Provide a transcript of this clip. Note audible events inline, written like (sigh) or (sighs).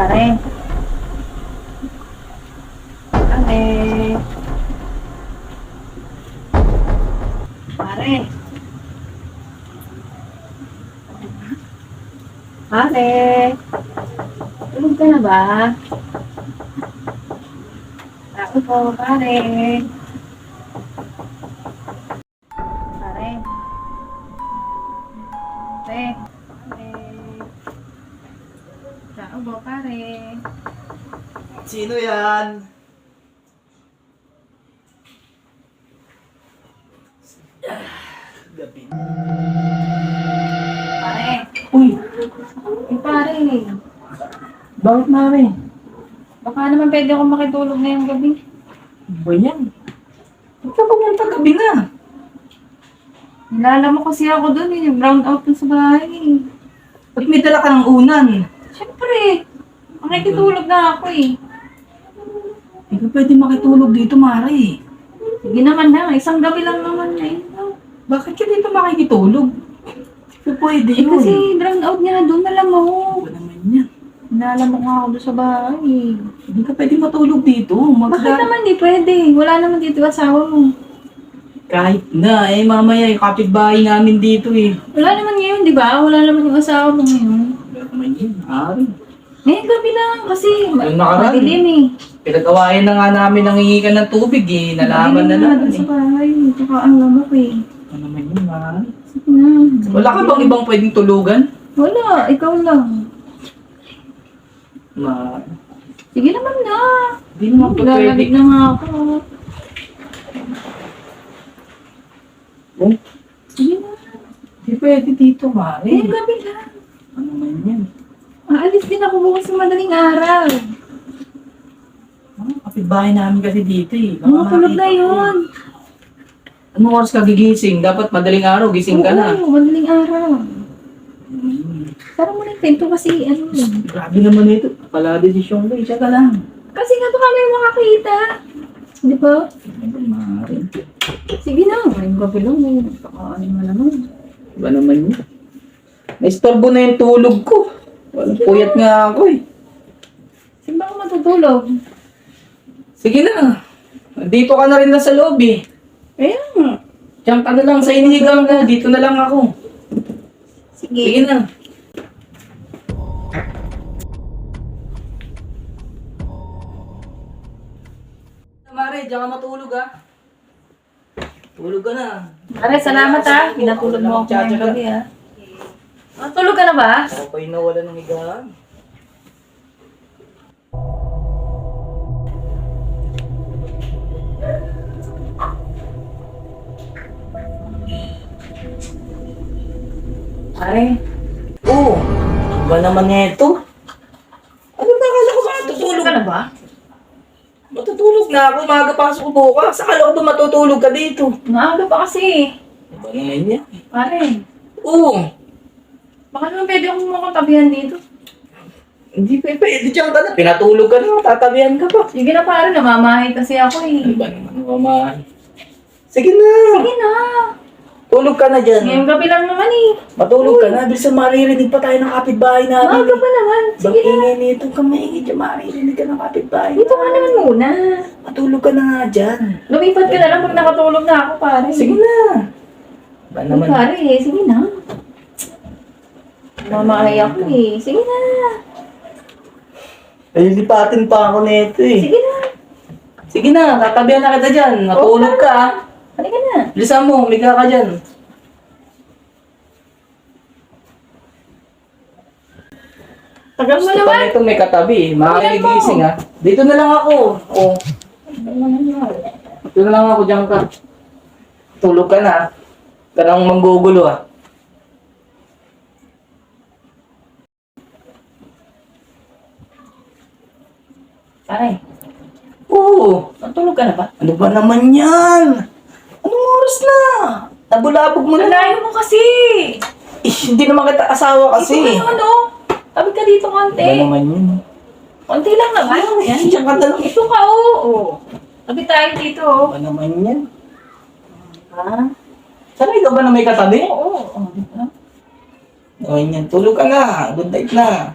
Pare. Pare. Pare. Pare. Tulog ka na ba? Ako po, pare. Pare. Ba, pare? Sino yan? (sighs) Gabi. Pare. Uy, Eh, pare. bakit mami? Baka naman pwede ako makitulog ngayong gabi. Ba yan? Ba't ka pumunta gabi na? Nilala mo kasi ako doon eh. Brown out dun sa bahay. eh. Ba't may dala ka ng unan? Siyempre. Makikitulog na ako eh. Hindi ka pwede makitulog dito, Mari. Sige naman na. Isang gabi lang naman eh. Bakit ka dito makikitulog? Hindi pwede Eh yun. kasi brown out niya na doon. Alam mo. Ba naman yan? Nilala mo nga ako doon sa bahay eh. Hindi ka pwede matulog dito. Bakit Magda- naman di pwede? Wala naman dito yung asawa mo. Kahit na, eh mamaya yung kapitbahay namin dito eh. Wala naman ngayon, di ba? Wala naman yung asawa mo ngayon. Yun, Mari. Ngayong gabi lang kasi Yung nakaraan. madilim eh. Pinag-awayan na nga namin ng hingikan ng tubig eh. Nalaman na Madilim naman doon sa eh. bahay. Tsaka ang lamok eh. Ano naman yun, Mari? Sige na. Wala ka bang ibang pwedeng tulugan? Wala, ikaw lang. Ma, Sige naman na. di naman po pwede. Na nga ako. Oh, Sige na. di pwede dito, Eh, Mari. gabi lang. Ano naman yan? Aalis din ako bukas sa madaling araw. Ah, kapitbahay namin kasi dito eh. Baka Mga tulog makita na ko. yun. Anong oras ka gigising? Dapat madaling araw, gising ka na. Oo, madaling araw. Hmm, Para mo na yung pinto kasi ano. grabe naman ito. Pala desisyon ko, isa ka lang. Kasi nga baka may makakita. Di ba? Ano? Sige na. Gabi lang. eh. Baka ano mo naman. Iba naman yun. Naistorbo na yung tulog ko. Walang puyat nga ako eh. Sige ba ako matutulog? Sige na. Dito ka na rin na sa loob eh. Nga. Diyan ka na lang sa inihigang ko. Dito na lang ako. Sige. Sige na. Mare, diyan ka matulog ah. Tulog ka na. Pare, salamat ha. Pinatulog mo ako ngayong gabi ha. Matulog ka na ba? Okay na wala ng higaan. Pare. Oo. Ba naman neto? Ano ba kala ko matutulog? ka na ba? Matutulog na ako. Maaga pasok ko bukas. Akala ko ba matutulog ka dito? Maaga pa kasi. Ano ba naman yan? Pare. Oo. Baka naman pwede akong makatabihan dito. Hindi pa pwede dyan ka na. Pinatulog ka na. Tatabihan ka pa. Sige na pare, namamahay kasi ako eh. Ano ba naman, mama? Sige na. Sige na. Tulog ka na dyan. Ngayong gabi lang naman eh. Matulog ka na. Bilisan maririnig pa tayo ng kapitbahay namin. Maaga pa naman. Bang Sige na. ingay nito ka maingay dyan. Maririnig ka ng kapitbahay. Dito ka naman muna. Matulog ka na nga dyan. Lumipat ka na lang pag nakatulog na ako pare. Sige na. Ba Ay, naman? pare eh. Sige na. Mamahay ako eh. Sige na. Ay, lipatin pa ako nito eh. Sige na. Sige na, tatabihan na kita dyan. Matulog ka ah. Halika na. Bilisan mo, humiga ka dyan. Tagal mo Gusto pa naman. nito may katabi eh. Mo. Makakagising ah. Dito na lang ako. Oh. Dito na lang ako dyan ka. Tulog ka na. Karang manggugulo ah. Pare, Oo. natulog ka na ba? Ano ba naman yan? Anong oras na? Nabulabog mo na. Malayo mo kasi. Eh, hindi naman kita asawa kasi. Ito ka ano? Tabi ka dito konti. Ano naman yun? Konti lang naman. Yan, diyan ka na lang. Ito ka, oo. Oh, Tabi tayo dito, oh. Ano naman yan? Ha? Sanay ka ba na may katabi? Oo. Oh, di ba? O yan, tulog ka na. Good night na.